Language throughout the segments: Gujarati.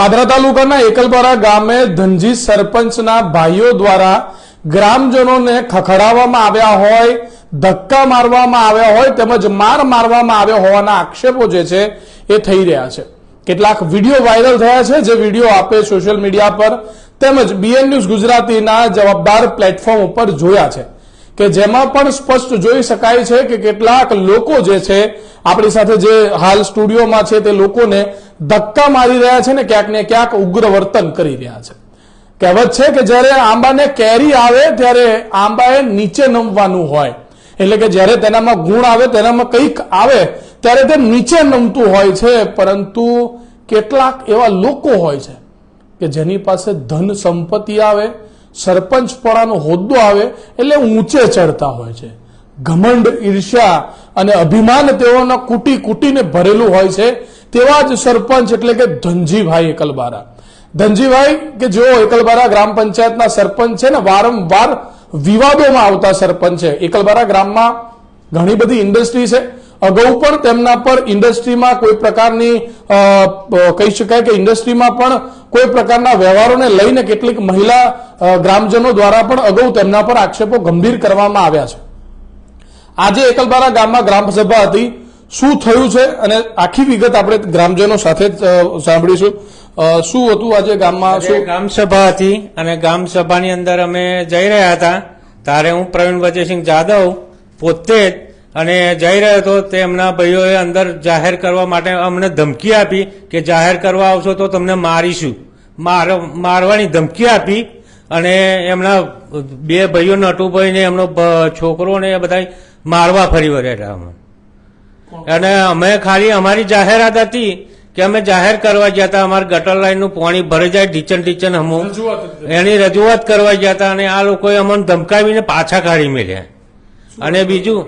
પાદરા તાલુકાના એકલપરા ગામે ધનજી સરપંચના ભાઈઓ દ્વારા ગ્રામજનોને ખખડાવવામાં આવ્યા હોય, ધક્કા મારવામાં આવ્યા હોય તેમજ માર મારવામાં આવ્યા હોવાના આક્ષેપો જે છે એ થઈ રહ્યા છે. કેટલાક વીડિયો વાયરલ થયા છે, જે વીડિયો આપે સોશિયલ મીડિયા પર તેમજ બીએન ન્યૂઝ ગુજરાતીના જવાબદાર પ્લેટફોર્મ ઉપર જોયા છે કે જેમાં પણ સ્પષ્ટ જોઈ શકાય છે કે કેટલાક લોકો જે છે, આપણી સાથે જે હાલ સ્ટુડિયોમાં છે તે લોકોને ધક્કા મારી રહ્યા છે ને ક્યાંક ને ક્યાંક ઉગ્ર વર્તન કરી રહ્યા છે. કહેવત છે કે જ્યારે આંબાને કેરી આવે ત્યારે આંબાએ નીચે નમવાનું હોય. એટલે કે જ્યારે તેનામાં ગુણ આવે, તેનામાં કંઈક આવે, ત્યારે તે નીચે નમતું હોય છે. પરંતુ કેટલાક એવા લોકો હોય છે કે જેની પાસે ધન સંપત્તિ આવે સરપંચપણાનો હોદ્દો આવે, એટલે ઊંચે ચડતા હોય છે. ઘમંડ, ઈર્ષ્યા અને અભિમાન તેઓના કુટી કુટીને ભરેલું હોય છે. તેવા જ સરપંચ એટલે કે ધનજીભાઈ એકલબારા. ધનજીભાઈ કે જેઓ એકલબારા ગ્રામ પંચાયતના સરપંચ છે ને વારંવાર વિવાદોમાં આવતા સરપંચ છે. એકલબારા ગ્રામમાં ઘણી બધી ઇન્ડસ્ટ્રી છે. અગાઉ પણ તેમના પર ઇન્ડસ્ટ્રીમાં કોઈ પ્રકારની કહી શકાય કે ઇન્ડસ્ટ્રીમાં પણ કોઈ પ્રકારના વ્યવહારોને લઈને કેટલીક મહિલા ગ્રામજનો દ્વારા પણ અગાઉ તેમના પર આક્ષેપો ગંભીર કરવામાં આવ્યા છે. આજે એકલબારા ગામમાં ગ્રામસભા હતી. શું થયું છે અને આખી વિગત આપણે ગ્રામજનો સાથે જ સાંભળીશું. શું હતું આજે ગામમાં? શું ગ્રામસભા હતી અને ગ્રામસભાની અંદર અમે જઈ રહ્યા હતા. ત્યારે હું પ્રવીણ વજયસિંહ જાદવ પોતે જ અને જઈ રહ્યો હતો તે એમના ભાઈઓએ અંદર જાહેર કરવા માટે અમને ધમકી આપી કે જાહેર કરવા આવશો તો તમને મારીશું. માર મારવાની ધમકી આપી અને એમના બે ભાઈઓ નટુભાઈ ને એમનો છોકરો ને બધા મારવા ફરી વળ્યા અમે અને અમે ખાલી અમારી જાહેરાત હતી કે અમે જાહેર કરવા ગયા હતા. અમારા ગટર લાઈનનું પાણી ભરી જાય ઢીચન ઢીચન હમું. એની રજૂઆત કરવા ગયા હતા અને આ લોકોએ અમને ધમકાવીને પાછા કાઢી મેળ્યા. અને બીજું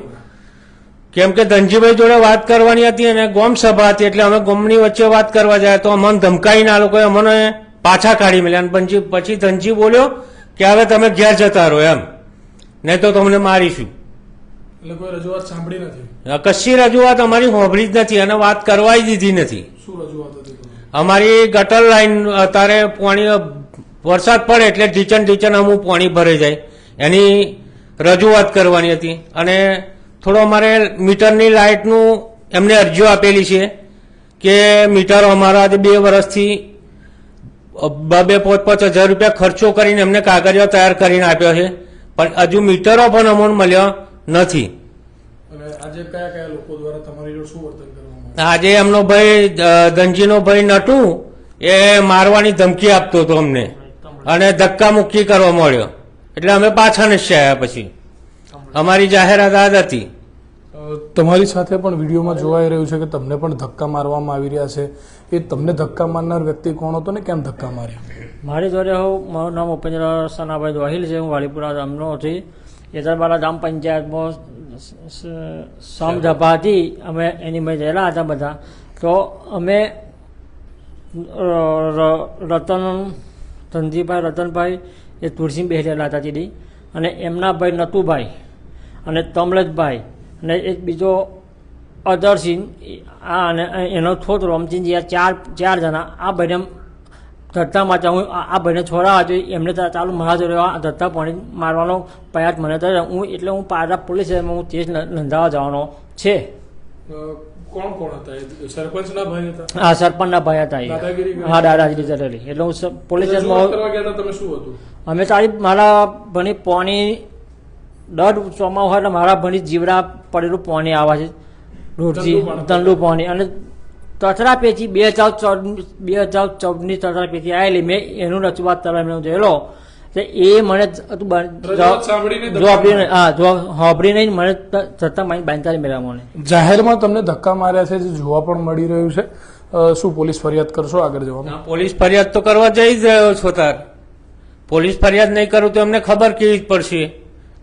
કેમ કે ધનજીભાઈ જોડે વાત કરવાની હતી અને ગોમ સભા હતી એટલે અમે ગોમની વચ્ચે વાત કરવા જાય તો અમને ધમકાવીને આ લોકોએ અમને પાછા કાઢી મેળ્યા. અને પછી પછી ધનજી બોલ્યો કે હવે તમે ઘેર જતા રહો એમ. નહીં તો તમને મારીશું. એટલે કોઈ રજૂઆત સાંભળી નથી. કશી રજૂઆત અમારી હોંભળી જ નથી અને વાત કરવાય દીધી નથી. શું રજૂઆત હતી અમારી ગટર લાઈન અત્યારે પાણી વરસાદ પડે એટલે ઢીચણ ઢીચણ અમુક પાણી ભરાઈ જાય. એની રજૂઆત કરવાની હતી. અને થોડો અમારે મીટરની લાઇટનું એમને અરજીઓ આપેલી છે કે મીટર અમારા બે વર્ષથી બે બે પાંચ પાંચ હજાર રૂપિયા ખર્ચો કરીને એમને કાગળિયો તૈયાર કરીને આપ્યો છે. પણ હજુ મીટરો પણ અમને મળ્યો નથી. આજે કયા કયા લોકો દ્વારા તમારી જોડે શું વર્તન કરવામાં આવ્યું? આજે એમનો ભાઈ ગંજીનો ભાઈ નટુ એ મારવાની ધમકી આપતો હતો અમને. અને ધક્કા મુક્કી કરવા મળ્યો. એટલે અમે પાછા નિશ્ચય આવ્યા પછી. અમારી જાહેરાત આ હતી. તમારી સાથે પણ વિડીયોમાં જોવાઈ રહ્યું છે કે તમને પણ ધક્કા મારવામાં આવી રહ્યા છે. એ તમને ધક્કા મારનાર વ્યક્તિ કોણ હતો ને કેમ ધક્કા માર્યા? મારી દ્વારા હું મારું નામ ઉપેન્દ્ર સનાભાઈ દોહિલ છે. હું વાલીપુરા ગામનો હતી એતરબારા ગ્રામ પંચાયતમાં સમસભા હતી અમે એની મેં રહેલા હતા બધા. તો અમે રતન, ધનજીભાઈ, રતનભાઈ એ તુલસી બેસેલા હતા દીદી અને એમના ભાઈ નતુભાઈ અને તમલજભાઈ અને એક બીજો અદરસિંહ આ અને એનો છોકરો રમચીનજી આ ચાર ચાર જણા, આ ભાઈને ધત્તા માતા હું આ ભાઈને છોડાવવા જોઈએ એમને ચાલુ મારા જોડે આ ધત્તા પાણી મારવાનો પ્રયાસ મને થયો. હું એટલે હું પાદરા પોલીસ હું કેસ નોંધાવા જવાનો છે. કોણ કોણ હતા? સરપંચના ભાઈ હતા? આ સરપંચના ભાઈ હતા એ. હા દાદાગીરી કરેલી. એટલે હું પોલીસ સ્ટેશનમાં તમે શું હતું? અમે તારી મારા ભણી પાણી દર ચોમા હોય એટલે મારા ભણી જીવડા પડેલું પોણી આવે છે. ઠંડુ પાણી. પાણી અને તથરા પેથી બે હજાર ચૌદ બે હજાર ચૌદની તથરા પેથી આવેલી મેં એનું રજૂઆત કરવા મેં જોયેલો. તો એ મને જ હતું બ- સાંભળીને મને થતા મારી બાંધતા મેળવ્યા મને. જાહેરમાં તમને ધક્કા માર્યા છે જે જોવા પણ મળી રહ્યું છે. શું પોલીસ ફરિયાદ કરશો? આગળ જવામાં પોલીસ ફરિયાદ તો કરવા જઈ જ રહ્યો છો તાર પોલીસ ફરિયાદ નહીં કરું તો એમને ખબર કેવી જ પડશે?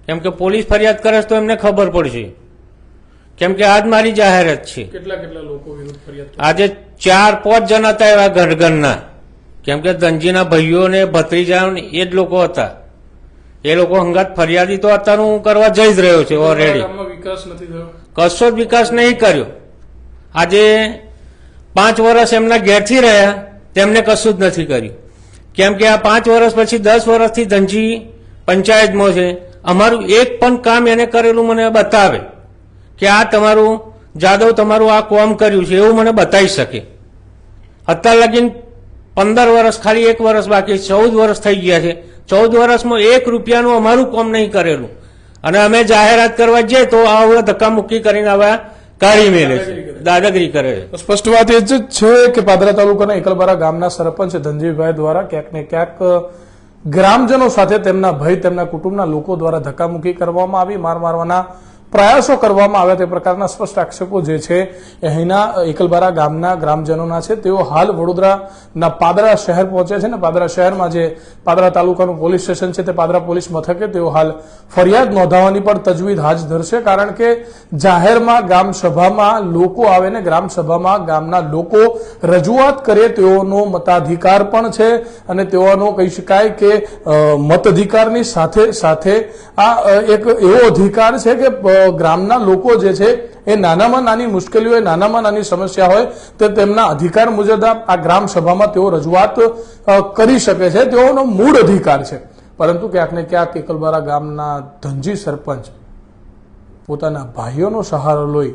કેમ કે પોલીસ ફરિયાદ કરે તો એમને ખબર પડશે. કેમ કે આજ મારી જાહેરાત છે. કેટલા કેટલા લોકો વિરુદ્ધ ફરિયાદ આજે ચાર પાંચ જણ હતા એવા ઘરના કેમ કે ધનજીના ભાઈઓ ને ભત્રીજાઓ એ જ લોકો હતા. એ લોકો હંગાત ફરિયાદી તો અત્યારે હું કરવા જઈ જ રહ્યો છું ઓલરેડી વિકાસ નથી થયો? કશો જ વિકાસ નહીં કર્યો. આજે પાંચ વર્ષ એમના ઘેરથી રહ્યા તેમને કશું જ નથી કર્યું. કેમ કે આ પાંચ વર્ષ પછી દસ વર્ષથી ધનજી પંચાયતમાં છે. અમારું એક પણ કામ એને કરેલું મને બતાવે. કે આ તમારું, જાદવ તમારું આ કોમ કર્યું છે, એવું મને બતાવી શકે. અત્યાર લગીન પંદર વર્ષ ખાલી એક વર્ષ બાકી ચૌદ વર્ષ થઈ ગયા છે. ચૌદ વર્ષમાં એક રૂપિયાનું અમારું કોમ નહીં કરેલું. અને અમે જાહેરાત કરવા જઈએ તો આ હવે ધક્કા કરીને હવે કાઢી મેલે છે. દાદાગીરી કરે છે. સ્પષ્ટ વાત એ જ છે કે પાદરા તાલુકાના એકલબારા ગામના સરપંચ ધનજીભાઈ દ્વારા ક્યાંક ને ક્યાંક, ગ્રામજનો સાથે તેમના ભય, તેમના કુટુંબના લોકો દ્વારા ધક્કામુક્કી કરવામાં આવી. માર મારવાના પ્રયાસો કરવામાં આવ્યા તે પ્રકારના સ્પષ્ટ આક્ષેપો જે છે એ અહીંના એકલબારા ગામના ગ્રામજનોના છે. તેઓ હાલ વડોદરાના પાદરા શહેર પહોંચ્યા છે ને પાદરા શહેરમાં જે પાદરા તાલુકાનું પોલીસ સ્ટેશન છે તે પાદરા પોલીસ મથકે તેઓ હાલ ફરિયાદ નોંધાવવાની પણ તજવીજ હાથ ધરશે કારણ કે જાહેરમાં ગ્રામસભામાં લોકો આવે ને ગ્રામસભામાં ગામના લોકો રજૂઆત કરે તેઓનો મતાધિકાર પણ છે અને તેઓનો કહી શકાય કે મતાધિકારની સાથે સાથે આ એક એવો અધિકાર છે કે ગ્રામના લોકો જે છે, એ નાનામાં નાની મુશ્કેલીઓ હોય નાનામાં નાની સમસ્યા હોય, તે તેમના અધિકાર મુજબ આ ગ્રામ સભામાં તેઓ રજૂઆત કરી શકે છે. તેઓનો મૂળ અધિકાર છે. પરંતુ ક્યાંક ને ક્યાંક એકલબારા ગામના ધનજી સરપંચ પોતાના ભાઈઓનો સહારો લઈ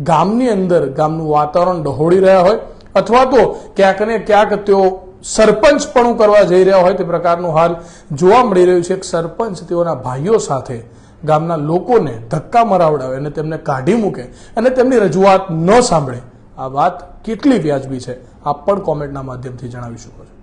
ગામની અંદર ગામનું વાતાવરણ ડહોળી રહ્યા હોય, અથવા તો ક્યાંક ને ક્યાંક તેઓ સરપંચ પણ કરવા જઈ રહ્યા હોય તે પ્રકારનું હાલ જોવા મળી રહ્યું છે. એક સરપંચ તેઓના ભાઈઓ સાથે ગામના લોકોને ધક્કા મરાવડાવે અને તેમને કાઢી મૂકે અને તેમની રજૂઆત ન સાંભળે. આ વાત કેટલી વ્યાજબી છે? આપ પણ કોમેન્ટના માધ્યમથી જણાવી શકો છો.